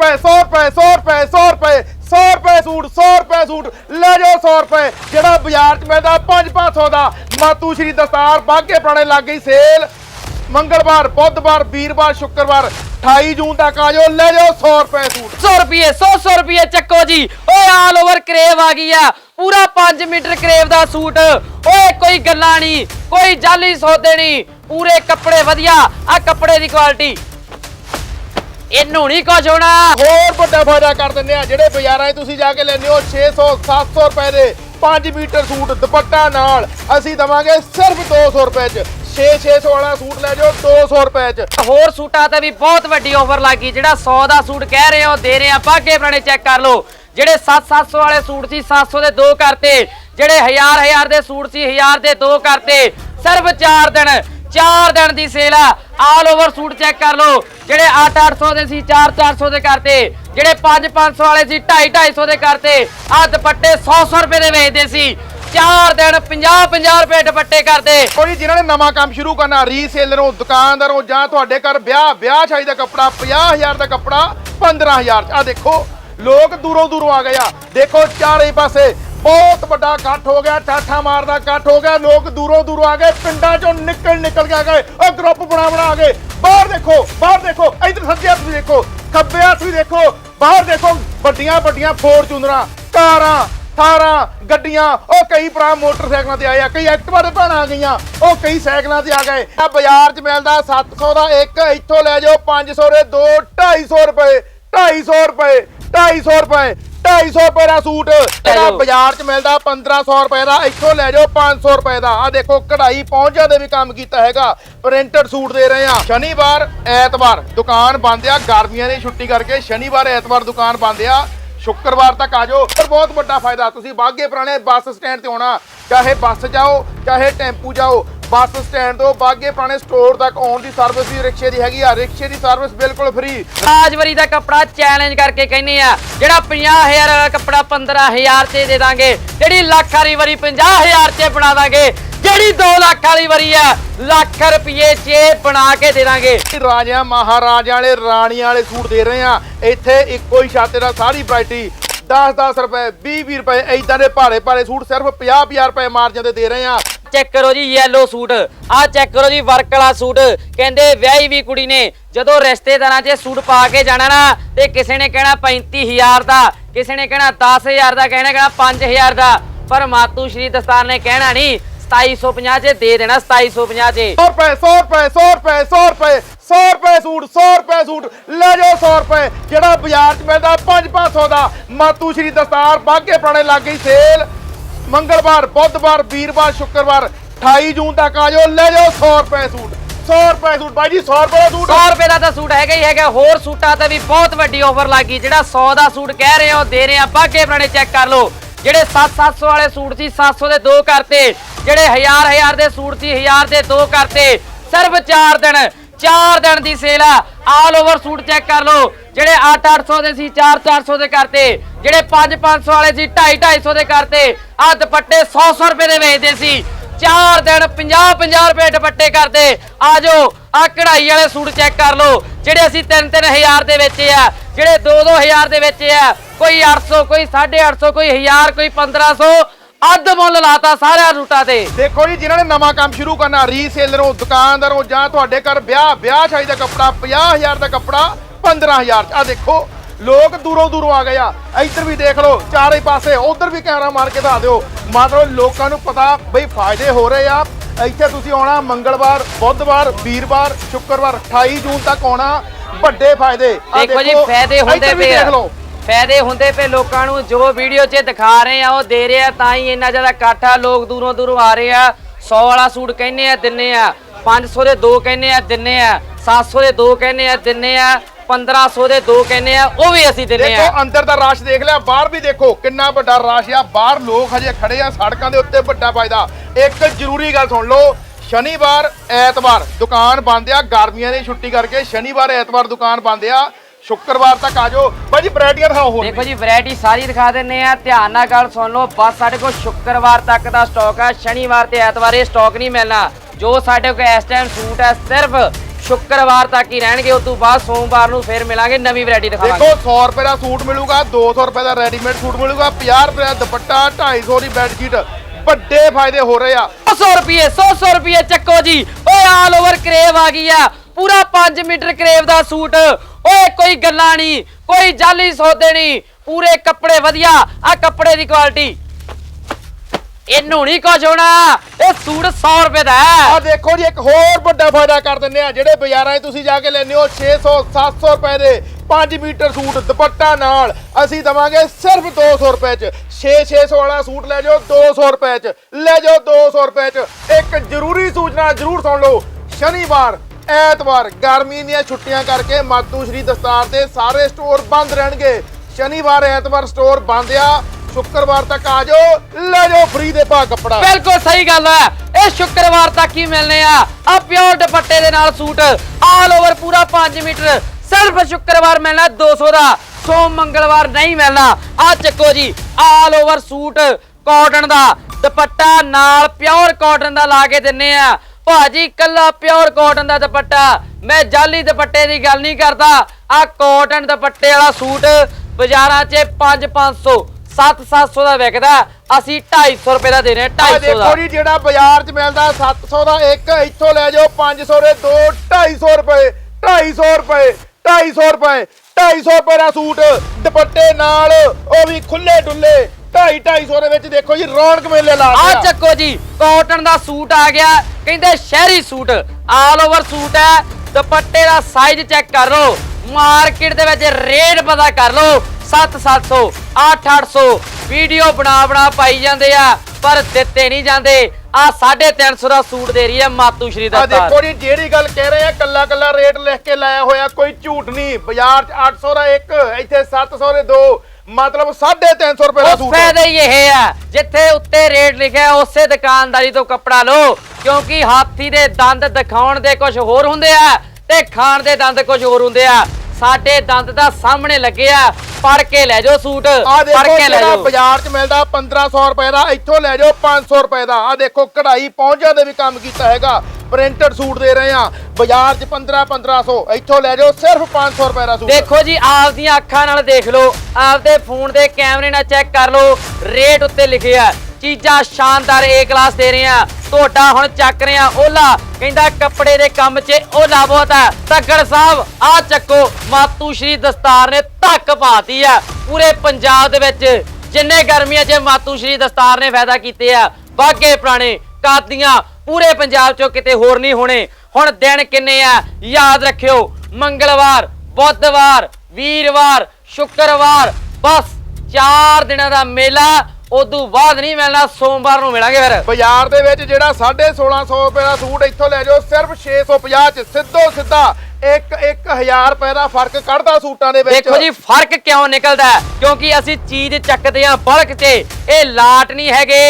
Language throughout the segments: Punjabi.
ਰੁਪਏ 100 ਰੁਪਏ 100 ਰੁਪਏ 100 ਰੁਪਏ 100 ਰੁਪਏ ਸੂਟ 100 ਰੁਪਏ ਸੂਟ, ਲੈ ਜਾਓ 100 ਰੁਪਏ। ਜਿਹੜਾ ਬਾਜ਼ਾਰ 'ਚ ਮਿਲਦਾ 5-500 ਦਾ, ਮਾਤੂ ਸ਼੍ਰੀ ਦਸਤਾਰ ਬਾਗੇ ਪੁਰਾਣੇ ਲੱਗ ਗਈ ਸੇਲ। ਮੰਗਲਵਾਰ, ਬੁੱਧਵਾਰ, ਵੀਰਵਾਰ, ਸ਼ੁੱਕਰਵਾਰ 28 ਜੂਨ ਤੱਕ ਆ ਜਾਓ, ਲੈ ਜਾਓ 100 ਰੁਪਏ ਸੂਟ। 100 ਰੁਪਏ 100 100 ਰੁਪਏ ਚੱਕੋ ਜੀ। ਓਏ ਆਲ ਓਵਰ ਕਰੇਵ ਆ ਗਈ ਆ। ਪੂਰਾ 5 ਮੀਟਰ ਕਰੇਵ ਦਾ ਸੂਟ। ਓਏ, ਕੋਈ ਗੱਲਾਂ ਨਹੀਂ, ਕੋਈ ਜਾਲੀ ਸੌਦੇ ਨਹੀਂ। ਪੂਰੇ ਕੱਪੜੇ ਵਧੀਆ ਆ ਕੱਪੜੇ ਦੀ ਕੁਆਲਿਟੀ ਇਹਨੂੰ ਨਹੀਂ ਕੁਝ ਹੋਣਾ। ਹੋਰ ਵੱਡਾ ਫਾਇਦਾ ਕਰ ਦਿੰਦੇ ਆ ਜਿਹੜੇ ਬਾਜ਼ਾਰਾਂ 'ਚ ਤੁਸੀਂ ਜਾ ਕੇ ਲੈਂਦੇ ਹੋ 600 700 ਰੁਪਏ ਦੇ 5 ਮੀਟਰ ਸੂਟ ਦੁਪੱਟਾ ਨਾਲ ਅਸੀਂ ਦਵਾਂਗੇ ਸਿਰਫ 200 ਰੁਪਏ 'ਚ। 6 600 ਵਾਲਾ ਸੂਟ ਲੈ ਜਾਓ 200 ਰੁਪਏ 'ਚ। ਹੋਰ ਸੂਟਾਂ ਤੇ ਵੀ ਬਹੁਤ ਵੱਡੀ ਆਫਰ ਲੱਗੀ ਜਿਹੜਾ 100 ਦਾ ਸੂਟ ਕਹਿ ਰਹੇ ਹੋ ਦੇ ਰਹੇ ਆ ਬਾਗੇ ਪੁਰਾਣੇ ਚੈੱਕ ਕਰ ਲਓ। ਜਿਹੜੇ 7-700 ਵਾਲੇ ਸੂਟ ਸੀ 700 ਦੇ ਦੋ ਕਰਤੇ। ਜਿਹੜੇ 1000 1000 ਦੇ ਸੂਟ ਸੀ 1000 ਦੇ ਦੋ ਕਰਤੇ। ਸਿਰਫ 4 ਦਿਨ 4 ਦਿਨ ਦੀ ਸੇਲ ਆ। ਆਲ ਓਵਰ ਸੂਟ ਚੈੱਕ ਕਰ ਲਓ। ਜਿਹੜੇ 8-800 ਦੇ ਸੀ 4-400 ਦੇ ਕਰਤੇ। ਜਿਹੜੇ 5-500 ਵਾਲੇ ਸੀ 2.5-250 ਦੇ ਕਰਤੇ। ਆ ਦੁਪੱਟੇ 100-100 ਰੁਪਏ ਦੇ ਵੇਚਦੇ ਸੀ। 4 ਦਿਨ 50-50 ਰੁਪਏ ਦੁਪੱਟੇ ਕਰਦੇ। ਕੋਈ ਜਿਨ੍ਹਾਂ ਨੇ ਨਵਾਂ ਕੰਮ ਸ਼ੁਰੂ ਕਰਨਾ ਰੀਸੇਲਰ ਦੁਕਾਨਦਾਰੋਂ ਜਾਂ ਤੁਹਾਡੇ ਘਰ ਵਿਆਹ ਵਿਆਹ ਚਾਹੀਦਾ ਕੱਪੜਾ 50000 ਦਾ ਕੱਪੜਾ 15000 ਆ ਦੇਖੋ, ਲੋਕ ਦੂਰੋਂ ਦੂਰੋਂ ਆ ਗਏ ਆ। ਦੇਖੋ, ਚਾਰੇ ਪਾਸੇ ਬਹੁਤ ਵੱਡਾ ਇਕੱਠ ਹੋ ਗਿਆ, ਠਾਠਾ ਮਾਰਦਾ ਇਕੱਠ ਹੋ ਗਿਆ, ਲੋਕ ਦੂਰੋਂ ਦੂਰੋਂ ਆ ਗਏ, ਪਿੰਡਾਂ ਚੋਂ ਨਿਕਲ ਨਿਕਲ ਕੇ ਆ ਗਏ, ਉਹ ਗਰੁੱਪ ਬਣਾ ਬਣਾ ਆ ਗਏ ਬਾਹਰ ਦੇਖੋ ਬਾਹਰ ਦੇਖੋ, ਇਧਰ ਸੱਜੇ ਹੱਥ ਵੀ ਦੇਖੋ, ਖੱਬੇ ਹੱਥ ਵੀ ਦੇਖੋ, ਬਾਹਰ ਦੇਖੋ, ਵੱਡੀਆਂ ਵੱਡੀਆਂ ਫੋਰਚੂਨਰਾਂ ਕਾਰਾਂ, ਥਾਰਾਂ, ਗੱਡੀਆਂ, ਉਹ ਕਈ ਭਰਾ ਮੋਟਰਸਾਈਕਲਾਂ ਤੇ ਆਏ ਆ, ਕਈ ਐਕਟਿਵਾ ਤੇ ਭੈਣਾਂ ਆ ਗਈਆਂ, ਉਹ ਕਈ ਸਾਈਕਲਾਂ ਤੇ ਆ ਗਏ। ਆ ਬਾਜ਼ਾਰ 'ਚ ਮਿਲਦਾ 700 ਦਾ ਇੱਕ, ਇੱਥੋਂ ਲੈ ਜਾਓ 500 ਦੇ ਦੋ 250 ਰੁਪਏ 250 ਰੁਪਏ 250 ਰੁਪਏ। 250 ਰੁਪਏ ਦਾ ਸੂਟ। ਜਿਹੜਾ। ਬਾਜ਼ਾਰ 'ਚ ਮਿਲਦਾ 1500 ਰੁਪਏ ਦਾ ਇੱਥੋਂ ਲੈ ਜਾਓ 500 ਰੁਪਏ ਦਾ। ਆ ਦੇਖੋ ਕਢਾਈ ਪਹੁੰਚਾਂ ਦੇ ਵੀ ਕੰਮ ਕੀਤਾ ਹੈਗਾ। ਪ੍ਰਿੰਟਡ ਸੂਟ ਦੇ ਰਹੇ ਆ ਸ਼ਨੀਵਾਰ ਐਤਵਾਰ ਦੁਕਾਨ ਬੰਦ ਆ। ਗਰਮੀਆਂ ਦੀ ਛੁੱਟੀ ਕਰਕੇ ਸ਼ਨੀਵਾਰ ਐਤਵਾਰ ਦੁਕਾਨ ਬੰਦ ਆ। ਸ਼ੁੱਕਰਵਾਰ ਤੱਕ ਆ ਜਾਓ। ਪਰ ਬਹੁਤ ਵੱਡਾ ਫਾਇਦਾ ਤੁਸੀਂ ਬਾਗੇ ਪੁਰਾਣੇ ਬੱਸ ਸਟੈਂਡ ਤੇ ਆਉਣਾ। ਚਾਹੇ ਬੱਸ ਜਾਓ ਚਾਹੇ ਟੈਂਪੂ ਜਾਓ ਬੱਸ ਸਟੈਂਡ ਤੋਂ ਬਾਗੇ ਪੁਰਾਣੇ ਸਟੋਰ ਤੱਕ ਆਉਣ ਦੀ ਸਰਵਿਸ ਵੀ ਰਿਕਸ਼ੇ ਦੀ ਹੈਗੀ ਆ। ਰਿਕਸ਼ੇ ਦੀ ਸਰਵਿਸ ਬਿਲਕੁਲ ਫ੍ਰੀ ਰਾਜਵਰੀ ਦਾ ਕੱਪੜਾ ਚੈਲੰਜ ਕਰਕੇ ਕਹਿੰਦੇ ਆ ਜਿਹੜਾ 50000 ਵਾਲਾ ਕੱਪੜਾ 15000 ਤੇ ਦੇ ਦਾਂਗੇ ਜਿਹੜੀ ਲੱਖ ਵਾਲੀ ਵਰੀ 50000 ਚ ਬਣਾ ਦਾਂਗੇ ਜਿਹੜੀ 2 ਲੱਖ ਵਾਲੀ ਵਰੀ ਆ ਲੱਖ ਰੁਪਏ ਚ ਬਣਾ ਕੇ ਦੇ ਦਾਂਗੇ। ਰਾਜਿਆਂ ਮਹਾਰਾਜਿਆਂ ਵਾਲੇ ਰਾਣੀਆਂ ਵਾਲੇ ਸੂਟ ਦੇ ਰਹੇ ਆ। ਇੱਥੇ ਇੱਕੋ ਹੀ ਛੱਤ ਦਾ ਸਾਰੀ ਵੈਰਾਈਟੀ 10-10 ਰੁਪਏ 20-20 ਰੁਪਏ ਐਦਾਂ ਦੇ ਭਾਰੇ ਭਾਰੇ ਸੂਟ ਸਿਰਫ 50-50 ਰੁਪਏ ਮਾਰਜਨ ਤੇ ਦੇ ਰਹੇ ਆ। ਚੈੱਕ ਕਰੋ ਜੀ ਯੈਲੋ ਸੂਟ। ਆਹ ਚੈੱਕ ਕਰੋ ਜੀ ਵਰਕ ਵਾਲਾ ਸੂਟ। ਕਹਿੰਦੇ ਵਿਆਹੀ ਵੀ ਕੁੜੀ ਨੇ। ਜਦੋਂ ਰਿਸ਼ਤੇਦਾਰਾਂ 'ਚ ਸੂਟ ਪਾ ਕੇ ਜਾਣਾ ਨਾ, ਤੇ ਕਿਸੇ ਨੇ ਕਹਿਣਾ 35000 ਦਾ, ਕਿਸੇ ਨੇ ਕਹਿਣਾ 10000 ਦਾ ਕਹਿਣਾ ਕਹਿਣਾ 5000 ਦਾ। ਪਰ ਮਾਤੂ ਸ਼੍ਰੀ ਦਸਤਾਰ ਨੇ ਕਹਿਣਾ ਨਹੀਂ 2750 'ਚ ਦੇ ਦੇਣਾ 2750 'ਚ। 100 ਰੁਪਏ 100 ਰੁਪਏ 100 ਰੁਪਏ 100 ਰੁਪਏ 100 ਰੁਪਏ ਸੂਟ 100 ਰੁਪਏ ਸੂਟ। ਲੈ ਜਾਓ 100 ਰੁਪਏ। ਜਿਹੜਾ ਬਾਜ਼ਾਰ 'ਚ ਮਿਲਦਾ 5-500 ਦਾ। ਮਾਤੂ ਸ਼੍ਰੀ ਦਸਤਾਰ ਬਾਗੇ ਪੁਰਾਣੇ ਲੱਗ ਗਈ ਸੇਲ ਮੰਗਲਵਾਰ, ਬੁੱਧਵਾਰ, ਵੀਰਵਾਰ, ਸ਼ੁੱਕਰਵਾਰ 28 ਜੂਨ ਤੱਕ ਆ ਜਾਓ, ਲੈ ਜਾਓ 100 ਰੁਪਏ ਸੂਟ 100 ਰੁਪਏ ਸੂਟ, ਬਾਈ ਜੀ 100 ਰੁਪਏ ਦਾ ਸੂਟ 100 ਰੁਪਏ ਦਾ ਤਾਂ ਸੂਟ ਹੈਗਾ ਹੀ ਹੈਗਾ, ਹੋਰ ਸੂਟਾਂ ਤੇ ਵੀ ਬਹੁਤ ਵੱਡੀ ਆਫਰ ਲੱਗੀ ਜਿਹੜਾ 100 ਦਾ ਸੂਟ ਕਹਿ ਰਹੇ ਹੋ, ਦੇ ਰਹੇ ਆ ਬਾਗੇ ਪੁਰਾਣੇ ਚੈੱਕ ਕਰ ਲਓ। ਜਿਹੜੇ 7-700 ਵਾਲੇ ਸੂਟ ਸੀ 700 ਦੇ ਦੋ ਕਰਤੇ ਜਿਹੜੇ 1000 1000 ਦੇ ਸੂਟ ਸੀ 1000 ਦੇ ਦੋ ਕਰਤੇ ਸਿਰਫ 4 ਦਿਨ 4 ਦਿਨ ਦੀ ਸੇਲ ਆ। ਆਲ ਓਵਰ ਸੂਟ ਚੈੱਕ ਕਰ ਲਓ, ਜਿਹੜੇ 8-800 ਦੇ ਸੀ 4-400 ਦੇ ਕਰਤੇ ਜਿਹੜੇ 5-500 ਵਾਲੇ ਸੀ 2.5-250 ਦੇ ਕਰਤੇ ਆ ਦੁਪੱਟੇ 100-100 ਰੁਪਏ ਦੇ ਵੇਚਦੇ ਸੀ। 4 ਦਿਨ 50-50 ਰੁਪਏ ਦੁਪੱਟੇ ਕਰਦੇ। ਆ ਆ ਕਢਾਈ ਵਾਲੇ ਸੂਟ ਚੈੱਕ ਕਰ ਲਓ। ਜਿਹੜੇ ਅਸੀਂ 3-3000 ਦੇ ਵੇਚੇ ਆ, ਜਿਹੜੇ 2-2000 ਦੇ ਵੇਚੇ ਆ, ਕੋਈ 800 ਕੋਈ 850 ਕੋਈ 1000 ਕੋਈ 1500 ਅੱਧ ਮੁੱਲ ਲਾਤਾ ਸਾਰਿਆਂ ਰੂਟਾਂ ਤੇ। ਦੇਖੋ ਜੀ, ਜਿਨ੍ਹਾਂ ਨੇ ਨਵਾਂ ਕੰਮ ਸ਼ੁਰੂ ਕਰਨਾ ਰੀਸੇਲਰੋਂ ਦੁਕਾਨਦਾਰੋਂ ਜਾਂ ਤੁਹਾਡੇ ਘਰ ਵਿਆਹ ਵਿਆਹ ਚਾਹੀਦਾ ਕੱਪੜਾ 50000 ਦਾ ਕੱਪੜਾ 15000 ਚ। ਆ ਦੇਖੋ ਲੋਕ ਦੂਰੋਂ ਦੂਰੋਂ ਆ ਗਏ ਆ। ਇੱਧਰ ਵੀ ਦੇਖ ਲਓ ਚਾਰੇ ਪਾਸੇ ਉਧਰ ਵੀ ਕੈਮਰਾ ਮਾਰ ਕੇ ਦਿਖਾ ਦਿਓ। ਮਤਲਬ ਲੋਕਾਂ ਨੂੰ ਪਤਾ ਬਈ ਫਾਇਦੇ ਹੋ ਰਹੇ ਆ। ਇੱਥੇ ਤੁਸੀਂ ਆਉਣਾ ਮੰਗਲਵਾਰ ਬੁੱਧਵਾਰ ਵੀਰਵਾਰ ਸ਼ੁੱਕਰਵਾਰ 28 ਜੂਨ ਤੱਕ ਆਉਣਾ। ਵੱਡੇ ਫਾਇਦੇ। ਦੇਖੋ ਜੀ ਫਾਇਦੇ ਹੁੰਦੇ ਪਏ ਦੇਖ ਲਓ। ਫਾਇਦੇ ਹੁੰਦੇ ਪਏ ਲੋਕਾਂ ਨੂੰ ਜੋ ਵੀਡੀਓ 'ਚ ਦਿਖਾ ਰਹੇ ਆ ਉਹ ਦੇ ਰਹੇ ਆ ਤਾਂ ਹੀ ਇੰਨਾ ਜ਼ਿਆਦਾ ਇਕੱਠ ਲੋਕ ਦੂਰੋਂ ਦੂਰੋਂ ਆ ਰਹੇ ਆ। 100 ਵਾਲਾ ਸੂਟ ਕਹਿੰਨੇ ਆ ਦਿੰਨੇ ਆ। 500 ਦੇ ਦੋ ਕਹਿੰਨੇ ਆ ਦਿੰਨੇ ਆ। 700 ਦੇ ਦੋ ਕਹਿੰਨੇ ਆ ਦਿੰਨੇ ਆ। 1500 ਦੇ ਦੋ ਕਹਿੰਨੇ ਆ ਉਹ ਵੀ ਅਸੀਂ ਦਿੰਨੇ ਆ। ਦੇਖੋ ਅੰਦਰ ਦਾ ਰਸ਼ ਦੇਖ ਲਿਆ ਬਾਹਰ ਵੀ ਦੇਖੋ ਕਿੰਨਾ ਵੱਡਾ ਰਸ਼ ਆ। ਬਾਹਰ ਲੋਕ ਹਜੇ ਖੜੇ ਆ ਸੜਕਾਂ ਦੇ ਉੱਤੇ ਵੱਡਾ ਫਾਇਦਾ। ਇੱਕ ਜ਼ਰੂਰੀ ਗੱਲ ਸੁਣ ਲਓ ਸ਼ਨੀਵਾਰ ਐਤਵਾਰ ਦੁਕਾਨ ਬੰਦ ਆ ਗਰਮੀਆਂ ਦੀ ਛੁੱਟੀ ਕਰਕੇ ਸ਼ਨੀਵਾਰ ਐਤਵਾਰ ਦੁਕਾਨ ਬੰਦ ਆ। ਸ਼ੁੱਕਰਵਾਰ ਤੱਕ ਆ ਜਾਓ। ਬਾਈ ਜੀ ਵੈਰਾਈਟੀਆਂ ਦਿਖਾਓ ਹੋਰ ਦੇਖੋ ਜੀ ਵੈਰਾਈਟੀ ਸਾਰੀ ਦਿਖਾ ਦਿੰਨੇ ਆ। ਧਿਆਨ ਨਾਲ ਗੱਲ ਸੁਣ ਲਓ ਬਸ ਸਾਡੇ ਕੋਲ ਸ਼ੁੱਕਰਵਾਰ ਤੱਕ ਦਾ ਸਟਾਕ ਆ। ਸ਼ਨੀਵਾਰ ਤੇ ਐਤਵਾਰ ਇਹ ਸਟਾਕ ਨਹੀਂ ਮਿਲਣਾ। ਜੋ ਸਾਡੇ ਕੋਲ ਇਸ ਟਾਈਮ ਸੂਟ ਹੈ ਸਿਰਫ ਸ਼ੁੱਕਰਵਾਰ ਤੱਕ ਹੀ ਰਹਿਣਗੇ ਉਸ ਤੋਂ ਬਾਅਦ ਸੋਮਵਾਰ ਨੂੰ ਫੇਰ ਮਿਲਾਂਗੇ ਨਵੀਂ ਵੈਰਾਈਟੀ ਦਿਖਾਵਾਂਗੇ। ਦੇਖੋ 100 ਰੁਪਏ ਦਾ ਸੂਟ ਮਿਲੂਗਾ 200 ਰੁਪਏ ਦਾ ਰੈਡੀਮੇਡ ਸੂਟ ਮਿਲੂਗਾ 50 ਰੁਪਏ ਦਾ ਦੁਪੱਟਾ 250 ਦੀ ਬੈੱਡ ਸ਼ੀਟ ਵੱਡੇ ਫਾਇਦੇ ਹੋ ਰਹੇ ਆ। 100 ਰੁਪਏ 100 100 ਰੁਪਏ ਚੱਕੋ ਜੀ। ਓਏ ਆਲ ਓਵਰ ਕਰੇਵ ਆ ਗਈ ਆ। ਪੂਰਾ 5 ਮੀਟਰ ਕਰੇਵ ਦਾ ਸੂਟ। ਓਏ ਕੋਈ ਗੱਲਾਂ ਨਹੀਂ ਕੋਈ ਜਾਲੀ ਸੌਦੇ ਨਹੀਂ। ਪੂਰੇ ਕੱਪੜੇ ਵਧੀਆ ਆ ਕੱਪੜੇ ਦੀ ਕੁਆਲਿਟੀ ਇਹਨੂੰ ਨਹੀਂ ਕੁਝ ਹੋਣਾ। ਇਹ ਸੂਟ 100 ਰੁਪਏ ਦਾ ਹੈ। ਆ ਦੇਖੋ ਜੀ, ਇੱਕ ਹੋਰ ਵੱਡਾ ਫਾਇਦਾ ਕਰ ਦਿੰਦੇ ਆ। ਜਿਹੜੇ ਬਾਜ਼ਾਰਾਂ 'ਚ ਤੁਸੀਂ ਜਾ ਕੇ ਲੈਂਦੇ ਹੋ 600 700 ਰੁਪਏ ਦੇ 5 ਮੀਟਰ ਸੂਟ ਦੁਪੱਟਾ ਨਾਲ। ਅਸੀਂ ਦਵਾਂਗੇ ਸਿਰਫ 200 ਰੁਪਏ 'ਚ। 6 600 ਵਾਲਾ ਸੂਟ ਲੈ ਜਾਓ 200 ਰੁਪਏ 'ਚ। ਲੈ ਜਾਓ 200 ਰੁਪਏ 'ਚ। ਇੱਕ ਜ਼ਰੂਰੀ ਸੂਚਨਾ ਜ਼ਰੂਰ ਸੁਣ ਲਓ। ਸ਼ਨੀਵਾਰ, ਐਤਵਾਰ, ਗਰਮੀ ਦੀਆਂ ਛੁੱਟੀਆਂ ਕਰਕੇ ਮਾਤੂ ਸ਼੍ਰੀ ਦਸਤਾਰ ਦੇ ਸਾਰੇ ਸਟੋਰ ਬੰਦ ਰਹਿਣਗੇ। ਸ਼ਨੀਵਾਰ, ਐਤਵਾਰ ਸਟੋਰ ਬੰਦ ਆ। ਸ਼ੁੱਕਰਵਾਰ ਤੱਕ ਆ ਜਾਓ, ਲੈ ਜਾਓ ਫ੍ਰੀ ਦੇ ਭਾ ਕੱਪੜਾ। ਬਿਲਕੁਲ ਸਹੀ ਗੱਲ ਹੈ। ਇਹ ਸ਼ੁੱਕਰਵਾਰ ਤੱਕ ਹੀ ਮਿਲਨੇ ਆ। ਆ ਪਿਓਰ ਦੁਪੱਟੇ ਦੇ ਨਾਲ ਸੂਟ ਆਲ ਓਵਰ ਪੂਰਾ 5 ਮੀਟਰ। ਸਿਰਫ ਸ਼ੁੱਕਰਵਾਰ ਮਿਲਣਾ 200 ਦਾ ਸੋਮ ਮੰਗਲਵਾਰ ਨਹੀਂ ਮਿਲਣਾ। ਆ ਚੱਕੋ ਜੀ ਆਲ ਓਵਰ ਸੂਟ ਕਾਟਨ ਦਾ। ਦੁਪੱਟਾ ਨਾਲ ਪਿਓਰ ਕਾਟਨ ਦਾ ਲਾ ਕੇ ਦਿੰਨੇ ਆ। ਭਾਜੀ ਕੱਲਾ ਪਿਓਰ ਕਾਟਨ ਦਾ ਦੁਪੱਟਾ। ਮੈਂ ਜਾਲੀ ਦੁਪੱਟੇ ਦੀ ਗੱਲ ਨਹੀਂ ਕਰਦਾ। ਆ ਕਾਟਨ ਦੁਪੱਟੇ ਵਾਲਾ ਸੂਟ ਬਾਜ਼ਾਰਾਂ 'ਚ 5 500 7 700 ਦਾ ਵਿਕਦਾ ਅਸੀਂ 250 ਰੁਪਏ ਦਾ ਦੇ ਰਹੇ ਹਾਂ ਆ 250 ਦਾ ਦੇਖੋ ਜੀ ਜਿਹੜਾ ਬਾਜ਼ਾਰ 'ਚ ਮਿਲਦਾ 700 ਦਾ ਇੱਕ ਇੱਥੋਂ ਲੈ ਜਾਓ 500 ਦੇ ਦੋ 250 ਰੁਪਏ 250 ਰੁਪਏ 250 ਰੁਪਏ 250 ਰੁਪਏ ਦਾ ਸੂਟ ਦੁਪੱਟੇ ਨਾਲ ਉਹ ਵੀ ਖੁੱਲੇ ਡੁੱਲੇ 2.5 250 ਦੇ ਵਿੱਚ ਦੇਖੋ ਜੀ ਰੌਣਕ ਮੇਲੇ ਲਾ ਆ। ਚੱਕੋ ਜੀ ਕਾਟਨ ਦਾ ਸੂਟ ਆ ਗਿਆ ਕਹਿੰਦੇ ਸ਼ਹਿਰੀ ਸੂਟ ਆਲ ਓਵਰ ਸੂਟ ਹੈ ਦੁਪੱਟੇ ਦਾ ਸਾਈਜ਼ ਚੈੱਕ ਕਰ ਲਓ ਮਾਰਕੀਟ ਦੇ ਵਿੱਚ ਰੇਟ ਪਤਾ ਕਰ ਲਓ 7700 8800 ਵੀਡੀਓ ਬਣਾ ਬਣਾ ਪਾਈ ਜਾਂਦੇ ਆ ਪਰ ਦਿੱਤੇ ਨਹੀਂ ਜਾਂਦੇ। ਆ 350 ਦਾ ਸੂਟ ਦੇ ਰਹੀ ਹੈ ਮਾਤੂ ਸ਼੍ਰੀ ਆ ਦਾ ਦੇਖੋ ਜੀ ਜਿਹੜੀ ਗੱਲ ਕਹਿ ਰਹੇ ਆ ਕੱਲਾ ਕੱਲਾ ਰੇਟ ਲਿਖ ਕੇ ਲਾਇਆ ਹੋਇਆ ਕੋਈ ਝੂਠ ਨਹੀਂ। ਬਾਜ਼ਾਰ 'ਚ 800 ਦਾ ਇੱਕ ਇੱਥੇ 700 ਦੇ ਦੋ। ਮਤਲਬ 350 ਰੁਪਏ ਦਾ ਉਹ ਸੂਟ ਫਾਇਦਾ ਹੀ ਇਹ ਆ ਜਿੱਥੇ ਉੱਤੇ ਰੇਟ ਲਿਖਿਆ ਉਸੇ ਦੁਕਾਨਦਾਰੀ ਤੋਂ ਕੱਪੜਾ ਲਓ। ਕਿਉਂਕਿ ਹਾਥੀ ਦੇ ਦੰਦ ਦਿਖਾਉਣ ਦੇ ਕੁਝ ਹੋਰ ਹੁੰਦੇ ਆ ਤੇ ਖਾਣ ਦੇ ਦੰਦ ਕੁਝ ਹੋਰ ਹੁੰਦੇ ਆ। ਸਾਡੇ ਦੰਦ ਤਾਂ ਸਾਹਮਣੇ ਲੱਗੇ ਆ। ਪੜ ਕੇ ਲੈ ਜਾਓ ਸੂਟ। ਆ ਪੜ ਦੇਖੋ ਕੇ ਲੈ ਜਿਹੜਾ ਜਾਓ। ਬਾਜ਼ਾਰ 'ਚ ਮਿਲਦਾ 1500 ਰੁਪਏ ਦਾ ਇੱਥੋਂ ਲੈ ਜਾਓ 500 ਰੁਪਏ ਦਾ। ਆ ਦੇਖੋ ਕਢਾਈ ਪਹੁੰਚਿਆ ਦੇ ਵੀ ਕੰਮ ਕੀਤਾ ਹੈਗਾ। ਪ੍ਰਿੰਟਡ ਸੂਟ ਦੇ ਰਹੇ ਆ। ਬਾਜ਼ਾਰ 'ਚ 15 1500 ਇੱਥੋਂ ਲੈ ਜਾਓ ਸਿਰਫ 500 ਰੁਪਏ ਦਾ ਸੂਟ। ਦੇਖੋ ਜੀ ਆਪਦੀਆਂ ਅੱਖਾਂ ਨਾਲ ਦੇਖ ਲਓ। ਆਪਦੇ ਫੋਨ ਦੇ ਕੈਮਰੇ ਨਾਲ ਚੈੱਕ ਕਰ ਲਓ। ਰੇਟ ਉੱਤੇ ਲਿਖਿਆ ਚੀਜ਼ਾਂ ਸ਼ਾਨਦਾਰ ਏ ਕਲਾਸ ਦੇ ਰਹੇ ਆ ਤੁਹਾਡਾ ਹੁਣ ਚੱਕ ਰਹੇ ਆ ਓਲਾ। ਕਹਿੰਦਾ ਕੱਪੜੇ ਦੇ ਕੰਮ 'ਚ ਓਲਾ ਬਹੁਤ ਹੈ। ਤੱਗੜ ਸਾਹਿਬ ਆ ਚੱਕੋ। ਮਾਤੂ ਸ਼੍ਰੀ ਦਸਤਾਰ ਨੇ ਧੱਕ ਪਾਤੀ ਆ ਪੂਰੇ ਪੰਜਾਬ ਦੇ ਵਿੱਚ ਜਿੰਨੇ ਗਰਮੀਆਂ 'ਚ ਮਾਤੂ ਸ਼੍ਰੀ ਦਸਤਾਰ ਨੇ ਫਾਇਦਾ ਕੀਤੇ ਆ, ਬਾਗੇ ਪੁਰਾਣੇ ਕਾਦੀਆਂ, ਪੂਰੇ ਪੰਜਾਬ 'ਚੋਂ ਕਿਤੇ ਹੋਰ ਨਹੀਂ ਹੋਣੇ। ਹੁਣ ਦਿਨ ਕਿੰਨੇ ਆ, ਯਾਦ ਰੱਖਿਓ। ਮੰਗਲਵਾਰ, ਬੁੱਧਵਾਰ, ਵੀਰਵਾਰ, ਸ਼ੁੱਕਰਵਾਰ, ਬਸ 4 ਦਿਨਾਂ ਦਾ ਮੇਲਾ। ਉਦੋਂ ਬਾਅਦ ਨਹੀਂ ਮਿਲਣਾ ਸੋਮਵਾਰ ਨੂੰ ਮਿਲਾਂਗੇ ਫਿਰ। ਬਾਜ਼ਾਰ ਦੇ ਵਿੱਚ ਜਿਹੜਾ 1650 ਰੁਪਏ ਦਾ ਸੂਟ ਇੱਥੋਂ ਲੈ ਜਾਓ ਸਿਰਫ 650 'ਚ ਸਿੱਧੋ ਸਿੱਧਾ ਇੱਕ 1000 ਰੁਪਏ ਦਾ ਫ਼ਰਕ ਕੱਢਦਾ ਸੂਟਾਂ ਦੇ ਵਿੱਚ। ਦੇਖੋ ਜੀ ਫ਼ਰਕ ਕਿਉਂ ਨਿਕਲਦਾ? ਕਿਉਂਕਿ ਅਸੀਂ ਚੀਜ਼ ਚੱਕਦੇ ਆ ਬਲਕ 'ਚ। ਇਹ ਲਾਟ ਨਹੀਂ ਹੈਗੇ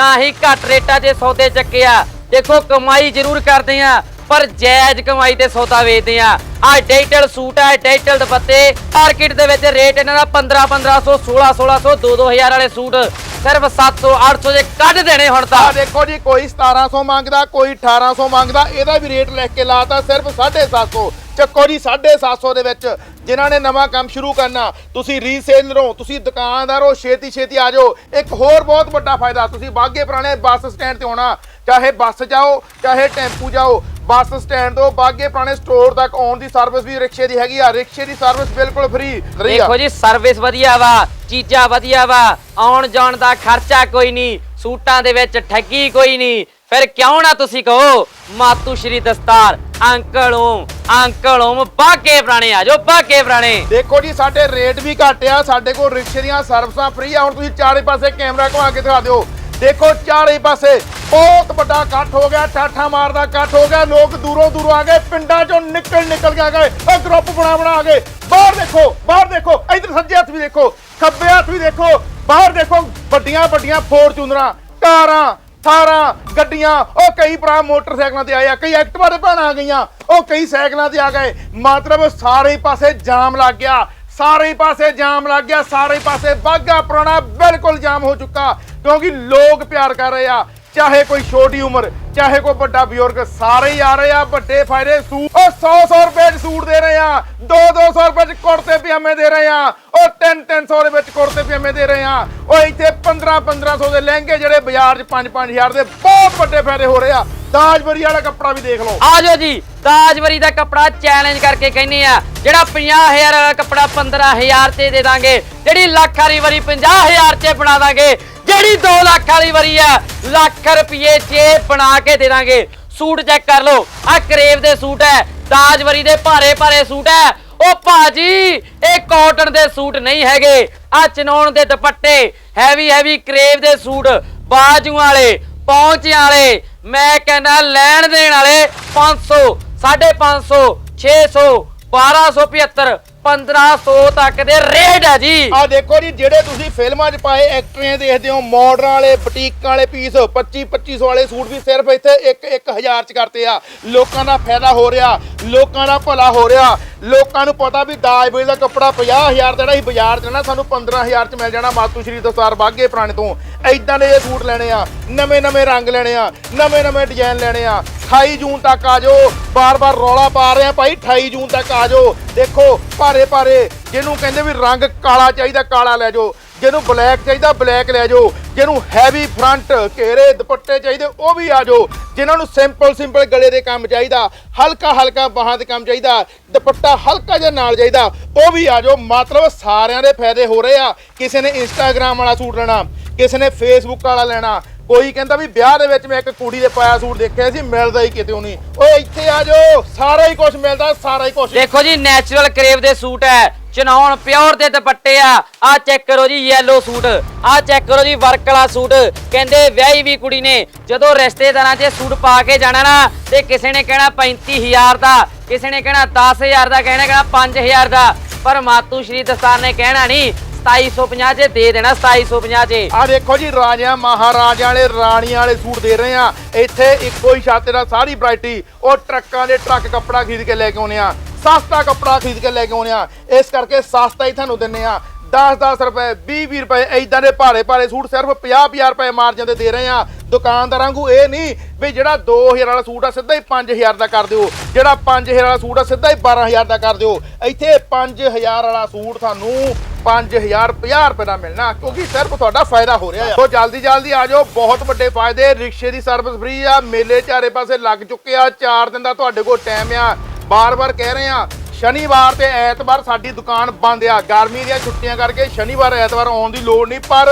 ਨਾ ਹੀ ਘੱਟ ਰੇਟਾਂ 'ਚ ਸੌਦੇ ਚੱਕੇ ਆ। ਦੇਖੋ ਕਮਾਈ ਜ਼ਰੂਰ ਕਰਦੇ ਆ ਪਰ ਜਾਇਜ਼ ਕਮਾਈ ਤੇ ਸੌਦਾ ਵੇਚਦੇ ਆ। ਆ ਡਿਜੀਟਲ ਸੂਟ ਆ ਡਿਜੀਟਲ ਦੁਪੱਟੇ। ਮਾਰਕੀਟ ਦੇ ਵਿੱਚ ਰੇਟ ਇਹਨਾਂ ਦਾ 15 1500 16 1600 2 2000 ਵਾਲੇ ਸੂਟ ਸਿਰਫ 700 800 ਦੇ ਕੱਢ ਦੇਣੇ ਹੁਣ ਤਾਂ। ਆ ਦੇਖੋ ਜੀ, ਕੋਈ 1700 ਮੰਗਦਾ, ਕੋਈ 1800 ਮੰਗਦਾ, ਇਹਦਾ ਵੀ ਰੇਟ ਲਿਖ ਕੇ ਲਾਤਾ ਸਿਰਫ 750 ਚੱਕੋ ਜੀ 750 ਦੇ ਵਿੱਚ ਜਿਨ੍ਹਾਂ ਨੇ ਨਵਾਂ ਕੰਮ ਸ਼ੁਰੂ ਕਰਨਾ, ਤੁਸੀਂ ਰੀਸੇਲਰ ਹੋ ਤੁਸੀਂ ਦੁਕਾਨਦਾਰ ਹੋ, ਛੇਤੀ ਛੇਤੀ ਆ ਜਾਓ। ਇੱਕ ਹੋਰ ਬਹੁਤ ਵੱਡਾ ਫਾਇਦਾ, ਤੁਸੀਂ ਬਾਗੇ ਪੁਰਾਣੇ ਬੱਸ ਸਟੈਂਡ ਤੇ ਆਉਣਾ, ਚਾਹੇ ਬੱਸ ਜਾਓ, ਚਾਹੇ ਟੈਂਪੂ ਜਾਓ ਬੱਸ ਸਟੈਂਡ ਤੋਂ ਬਾਗੇ ਪੁਰਾਣੇ ਸਟੋਰ ਤੱਕ ਆਉਣ ਦੀ ਸਰਵਿਸ ਵੀ ਰਿਕਸ਼ੇ ਦੀ ਹੈਗੀ ਆ। ਰਿਕਸ਼ੇ ਦੀ ਸਰਵਿਸ ਬਿਲਕੁਲ ਫ੍ਰੀ ਦੇਖੋ ਜੀ ਸਰਵਿਸ ਵਧੀਆ ਵਾ ਚੀਜ਼ਾਂ ਵਧੀਆ ਵਾ ਆਉਣ ਜਾਣ ਦਾ ਖਰਚਾ ਕੋਈ ਨਹੀਂ ਸੂਟਾਂ ਦੇ ਵਿੱਚ ਠੱਗੀ ਕੋਈ ਨਹੀਂ। ਫਿਰ ਕਿਉਂ ਨਾ ਤੁਸੀਂ ਕਹੋ ਮਾਤੂ ਸ਼੍ਰੀ ਦਸਤਾਰ ਅੰਕਲ ਓਮ ਅੰਕਲ ਓਮ ਬਾਗੇ ਪੁਰਾਣੇ ਆ ਜੋ ਬਾਗੇ ਪੁਰਾਣੇ। ਦੇਖੋ ਜੀ ਸਾਡੇ ਰੇਟ ਵੀ ਘੱਟ ਆ ਸਾਡੇ ਕੋਲ ਰਿਕਸ਼ੇ ਦੀਆਂ ਸਰਵਿਸਾਂ ਫ੍ਰੀ ਆ। ਹੁਣ ਤੁਸੀਂ ਚਾਰੇ ਪਾਸੇ ਕੈਮਰਾ ਘੁਮਾ ਕੇ ਦਿਖਾ ਦਿਓ। ਦੇਖੋ ਚਾਰੇ ਪਾਸੇ ਬਹੁਤ ਵੱਡਾ ਇਕੱਠ ਹੋ ਗਿਆ, ਠਾਠਾ ਮਾਰਦਾ ਇਕੱਠ ਹੋ ਗਿਆ, ਲੋਕ ਦੂਰੋਂ ਦੂਰੋਂ ਆ ਗਏ, ਪਿੰਡਾਂ ਚੋਂ ਨਿਕਲ ਨਿਕਲ ਕੇ ਆ ਗਏ ਉਹ ਗਰੁੱਪ ਬਣਾ ਬਣਾ ਆ ਗਏ ਬਾਹਰ ਦੇਖੋ ਬਾਹਰ ਦੇਖੋ, ਇਧਰ ਸੱਜੇ ਹੱਥ ਵੀ ਦੇਖੋ, ਖੱਬੇ ਹੱਥ ਵੀ ਦੇਖੋ, ਬਾਹਰ ਦੇਖੋ, ਵੱਡੀਆਂ ਵੱਡੀਆਂ ਫੋਰਚੂਨਰਾਂ ਕਾਰਾਂ, ਥਾਰਾਂ, ਗੱਡੀਆਂ, ਉਹ ਕਈ ਭਰਾ ਮੋਟਰਸਾਈਕਲਾਂ ਤੇ ਆਏ ਆ, ਕਈ ਐਕਟਿਵਾ ਤੇ ਭੈਣਾਂ ਆ ਗਈਆਂ, ਉਹ ਕਈ ਸਾਈਕਲਾਂ ਤੇ ਆ ਗਏ, ਮਤਲਬ ਸਾਰੇ ਪਾਸੇ ਜਾਮ ਲੱਗ ਗਿਆ। ਸਾਰੇ ਪਾਸੇ ਜਾਮ ਲੱਗ ਗਿਆ, ਸਾਰੇ ਪਾਸੇ ਬਾਗਾ ਪੁਰਾਣਾ ਬਿਲਕੁਲ ਜਾਮ ਹੋ ਚੁੱਕਾ ਕਿਉਂਕਿ ਲੋਕ ਪਿਆਰ ਕਰ ਰਹੇ ਆ। ਚਾਹੇ ਕੋਈ ਛੋਟੀ ਉਮਰ, ਚਾਹੇ ਕੋਈ ਵੱਡਾ ਬਜ਼ੁਰਗ, ਸਾਰੇ ਹੀ ਆ ਰਹੇ ਆ ਵੱਡੇ ਫਾਇਦੇ ਸੂਟ ਉਹ 100 100 ਰੁਪਏ ਚ ਸੂਟ ਦੇ ਰਹੇ ਆ 2 200 ਰੁਪਏ ਚ ਕੁੜਤੇ ਪਜਾਮੇ ਦੇ ਰਹੇ ਆ, ਉਹ 3 300 ਦੇ ਵਿੱਚ ਕੁੜਤੇ ਪਜਾਮੇ ਦੇ ਰਹੇ ਆ, ਉਹ ਇੱਥੇ 15 1500 ਦੇ ਲਹਿੰਗੇ ਜਿਹੜੇ ਬਾਜ਼ਾਰ 'ਚ 5 5000 ਦੇ ਬਹੁਤ ਵੱਡੇ ਫਾਇਦੇ ਹੋ ਰਹੇ ਆ। ਦਾਜਬਰੀ ਵਾਲਾ ਕੱਪੜਾ ਵੀ ਦੇਖ ਲਓ। ਆ ਜਾਓ ਜੀ, ਤਾਜਵਰੀ ਦਾ ਕੱਪੜਾ ਚੈਲੰਜ ਕਰਕੇ ਕਹਿੰਨੇ ਆ, ਜਿਹੜਾ 50000 ਵਾਲਾ ਕੱਪੜਾ 15000 ਤੇ ਦੇ ਦਾਂਗੇ, ਜਿਹੜੀ ਲੱਖ ਵਾਲੀ ਵਰੀ 50000 ਚ ਬਣਾ ਦਾਂਗੇ ਜਿਹੜੀ 2 ਲੱਖ ਵਾਲੀ ਵਰੀ ਆ, ਲੱਖ ਰੁਪਏ ਚ ਬਣਾ ਕੇ ਦੇ ਦਾਂਗੇ। ਸੂਟ ਚੈੱਕ ਕਰ ਲਓ ਆ ਕਰੇਵ ਦੇ ਸੂਟ ਹੈ ਤਾਜਵਰੀ ਦੇ ਭਾਰੇ ਭਾਰੇ ਸੂਟ ਹੈ। ਉਹ ਭਾਜੀ, ਇਹ ਕਾਟਨ ਦੇ ਸੂਟ ਨਹੀਂ ਹੈਗੇ। ਆ ਚਨੌਣ ਦੇ ਦੁਪੱਟੇ ਹੈਵੀ ਹੈਵੀ ਕਰੇਵ ਦੇ ਸੂਟ, ਬਾਜੂ ਵਾਲੇ ਪਹੁੰਚਿਆਂ ਵਾਲੇ, ਮੈਂ ਕਹਿੰਦਾ ਲੈਣ ਦੇਣ ਵਾਲੇ 500 550 600 1275 1500 ਤੱਕ ਦੇ ਰੇਟ ਹੈ ਜੀ। ਆ ਦੇਖੋ ਜੀ, ਜਿਹੜੇ ਤੁਸੀਂ ਫਿਲਮਾਂ 'ਚ ਪਾਏ ਐਕਟਰਾਂ ਦੇਖਦੇ ਹੋ ਮਾਡਰਾਂ ਵਾਲੇ ਬੁਟੀਕਾਂ ਵਾਲੇ ਪੀਸ 25 2500 ਵਾਲੇ ਸੂਟ ਵੀ ਸਿਰਫ ਇੱਥੇ 1 1000 'ਚ ਕਰਤੇ ਆ। ਲੋਕਾਂ ਦਾ ਫਾਇਦਾ ਹੋ ਰਿਹਾ, ਲੋਕਾਂ ਦਾ ਭਲਾ ਹੋ ਰਿਹਾ। ਲੋਕਾਂ ਨੂੰ ਪਤਾ ਵੀ ਦਾਜ ਵੇਲੇ ਦਾ ਕੱਪੜਾ 50000 ਦਾ ਜਿਹੜਾ ਅਸੀਂ ਬਾਜ਼ਾਰ 'ਚ ਨਾ ਸਾਨੂੰ 15000 'ਚ ਮਿਲ ਜਾਣਾ ਮਾਤੂ ਸ਼੍ਰੀ ਦਸਤਾਰ ਬਾਗੇ ਪੁਰਾਣੇ ਤੋਂ। ਐਦਾਂ ਦੇ ਇਹ ਸੂਟ ਲੈਣੇ ਆ, ਨਵੇਂ ਨਵੇਂ ਰੰਗ ਲੈਣੇ ਆ, ਨਵੇਂ ਨਵੇਂ ਡਿਜ਼ਾਈਨ ਲੈਣੇ ਆ 28 ਜੂਨ ਤੱਕ ਆ ਜਾਓ ਬਾਰ-ਬਾਰ ਰੌਲਾ ਪਾ ਰਹੇ ਆ ਭਾਈ 28 ਜੂਨ ਤੱਕ ਆ ਜਾਓ। ਦੇਖੋ, ਭਾਰੇ ਭਾਰੇ, ਜਿਹਨੂੰ ਕਹਿੰਦੇ ਵੀ ਰੰਗ ਕਾਲਾ ਚਾਹੀਦਾ, ਕਾਲਾ ਲੈ ਜਾਓ। ਜਿਹਨੂੰ ਬਲੈਕ ਚਾਹੀਦਾ ਬਲੈਕ ਲੈ ਜਾਓ। ਜਿਹਨੂੰ ਹੈਵੀ ਫਰੰਟ ਘੇਰੇ, ਦੁਪੱਟੇ ਚਾਹੀਦੇ, ਉਹ ਵੀ ਆ ਜਾਓ। ਜਿਨ੍ਹਾਂ ਨੂੰ ਸਿੰਪਲ ਸਿੰਪਲ ਗਲੇ ਦੇ ਕੰਮ ਚਾਹੀਦਾ, ਹਲਕਾ ਹਲਕਾ ਬਾਹਾਂ ਦੇ ਕੰਮ ਚਾਹੀਦਾ, ਦੁਪੱਟਾ ਹਲਕਾ ਜਿਹਾ ਨਾਲ ਚਾਹੀਦਾ, ਉਹ ਵੀ ਆ ਜਾਓ। ਮਤਲਬ ਸਾਰਿਆਂ ਦੇ ਫਾਇਦੇ ਹੋ ਰਹੇ ਆ। ਕਿਸੇ ਨੇ ਇੰਸਟਾਗ੍ਰam ਵਾਲਾ ਸੂਟ ਲੈਣਾ ਕਿਸੇ ਨੇ ਫੇਸਬੁੱਕ ਵਾਲਾ ਲੈਣਾ। ਕੋਈ ਕਹਿੰਦਾ ਵੀ ਵਿਆਹ ਦੇ ਵਿੱਚ ਮੈਂ ਇੱਕ ਕੁੜੀ ਦੇ ਪਾਇਆ ਸੂਟ ਦੇਖਿਆ ਸੀ, ਮਿਲਦਾ ਹੀ ਕਿਤੇ ਨਹੀਂ। ਓਏ ਇੱਥੇ ਆ ਜਾਓ, ਸਾਰਾ ਹੀ ਕੁਝ ਮਿਲਦਾ, ਸਾਰਾ ਹੀ ਕੁਝ ਦੇਖੋ ਜੀ ਨੈਚੁਰਲ ਕਰੇਵ ਦੇ ਸੂਟ ਹੈ। ਚਨੌਣ ਪਿਓਰ ਦੇ ਦੁਪੱਟੇ ਆ। ਆ ਚੈੱਕ ਕਰੋ ਜੀ ਯੈਲੋ ਸੂਟ। ਆ ਚੈੱਕ ਕਰੋ ਜੀ ਵਰਕ ਵਾਲਾ ਸੂਟ। ਕਹਿੰਦੇ ਵਿਆਹੀ ਵੀ ਕੁੜੀ ਨੇ, ਜਦੋਂ ਰਿਸ਼ਤੇਦਾਰਾਂ 'ਚ ਸੂਟ ਪਾ ਕੇ ਜਾਣਾ ਨਾ, ਤੇ ਕਿਸੇ ਨੇ ਕਹਿਣਾ 35000 ਦਾ, ਕਿਸੇ ਨੇ ਕਹਿਣਾ 10000 ਦਾ ਕਹਿਣਾ ਕਹਿਣਾ 5000 ਦਾ। ਪਰ ਮਾਤੂ ਸ਼੍ਰੀ ਦਸਤਾਰ ਨੇ ਕਹਿਣਾ ਨਹੀਂ 2750 'ਚ ਦੇ ਦੇਣਾ 2750 'ਚ ਆ ਦੇਖੋ ਜੀ, ਰਾਜਿਆਂ, ਮਹਾਰਾਜਿਆਂ ਵਾਲੇ, ਰਾਣੀਆਂ ਵਾਲੇ ਸੂਟ ਦੇ ਰਹੇ ਆ ਇੱਥੇ ਇੱਕੋ ਹੀ ਛਾਤੇ ਦਾ ਸਾਰੀ ਵੈਰਾਈਟੀ ਉਹ ਟਰੱਕਾਂ ਦੇ ਟਰੱਕ ਕੱਪੜਾ ਖਰੀਦ ਕੇ ਲੈ ਕੇ ਆਉਨੇ ਆ ਸਸਤਾ ਕੱਪੜਾ ਖਰੀਦ ਕੇ ਲੈ ਕੇ ਆਉਨੇ ਆ ਇਸ ਕਰਕੇ ਸਸਤਾ ਹੀ ਤੁਹਾਨੂੰ ਦਿੰਨੇ ਆ 10-10 ਰੁਪਏ 20-20 ਰੁਪਏ ਐਦਾਂ ਦੇ ਭਾਰੇ ਭਾਰੇ ਸੂਟ ਸਿਰਫ 50-50 ਰੁਪਏ ਮਾਰਜਨ ਤੇ ਦੇ ਰਹੇ ਆ ਦੁਕਾਨਦਾਰਾਂ ਨੂੰ ਇਹ ਨਹੀਂ ਵੀ ਜਿਹੜਾ 2000 ਵਾਲਾ ਸੂਟ ਆ, ਸਿੱਧਾ ਹੀ 5000 ਦਾ ਕਰ ਦਿਓ। ਜਿਹੜਾ 5000 ਵਾਲਾ ਸੂਟ ਆ, ਸਿੱਧਾ ਹੀ 12000 ਦਾ ਕਰ ਦਿਓ। ਇੱਥੇ 5000 ਵਾਲਾ ਸੂਟ ਤੁਹਾਨੂੰ 5000 50 ਰੁਪਏ ਦਾ ਮਿਲਣਾ, ਕਿਉਂਕਿ ਸਿਰਫ ਤੁਹਾਡਾ ਫਾਇਦਾ ਹੋ ਰਿਹਾ ਆ। ਸੋ ਜਲਦੀ ਜਲਦੀ ਆ ਜਾਓ, ਬਹੁਤ ਵੱਡੇ ਫਾਇਦੇ। ਰਿਕਸ਼ੇ ਦੀ ਸਰਵਿਸ ਫ੍ਰੀ ਆ, ਮੇਲੇ ਚਾਰੇ ਪਾਸੇ ਲੱਗ ਚੁੱਕੇ ਆ। 4 ਦਿਨ ਦਾ ਤੁਹਾਡੇ ਕੋਲ ਟਾਈਮ ਆ। ਬਾਰ-ਬਾਰ ਕਹਿ ਰਹੇ ਆ ਸ਼ਨੀਵਾਰ ਤੇ ਐਤਵਾਰ ਸਾਡੀ ਦੁਕਾਨ ਬੰਦ ਆ। ਗਰਮੀ ਦੀਆਂ ਛੁੱਟੀਆਂ ਕਰਕੇ ਸ਼ਨੀਵਾਰ, ਐਤਵਾਰ ਆਉਣ ਦੀ ਲੋੜ ਨਹੀਂ, ਪਰ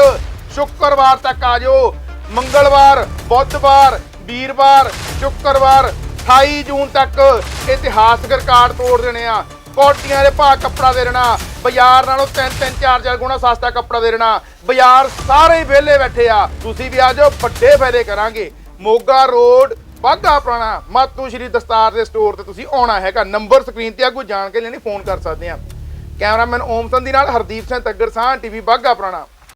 ਸ਼ੁੱਕਰਵਾਰ ਤੱਕ ਆ ਜਾਓ। ਮੰਗਲਵਾਰ, ਬੁੱਧਵਾਰ, ਵੀਰਵਾਰ, ਸ਼ੁੱਕਰਵਾਰ 28 ਜੂਨ ਤੱਕ ਇਤਿਹਾਸਕ ਰਿਕਾਰਡ ਤੋੜ ਦੇਣੇ ਆ। ਕੋਟੀਆਂ ਦੇ ਭਾਅ ਕੱਪੜਾ ਦੇ ਦੇਣਾ ਬਾਜ਼ਾਰ ਨਾਲੋਂ 3-3 4-4 ਗੁਣਾ ਸਸਤਾ ਕੱਪੜਾ ਦੇ ਦੇਣਾ ਬਾਜ਼ਾਰ ਸਾਰੇ ਵਿਹਲੇ ਬੈਠੇ ਆ। ਤੁਸੀਂ ਵੀ ਆ ਜਾਓ, ਵੱਡੇ ਫਾਇਦੇ ਕਰਾਂਗੇ। ਮੋਗਾ ਰੋਡ ਬਾਗਾ ਪੁਰਾਣਾ ਮਾਤੂ ਸ਼੍ਰੀ ਦਸਤਾਰ ਦੇ ਸਟੋਰ ਤੇ ਤੁਸੀਂ ਆਉਣਾ ਹੈਗਾ। ਨੰਬਰ ਸਕਰੀਨ ਤੇ ਆ ਕੋਈ ਜਾਣ ਕੇ ਲੈਣੀ ਫੋਨ ਕਰ ਸਕਦੇ ਆ। ਕੈਮਰਾਮੈਨ ਓਮ ਸੰਧੀ ਨਾਲ ਹਰਦੀਪ ਸਿੰਘ ਤੱਗਰ ਸਾਹ ਟੀਵੀ ਬਾਗਾ ਪੁਰਾਣਾ।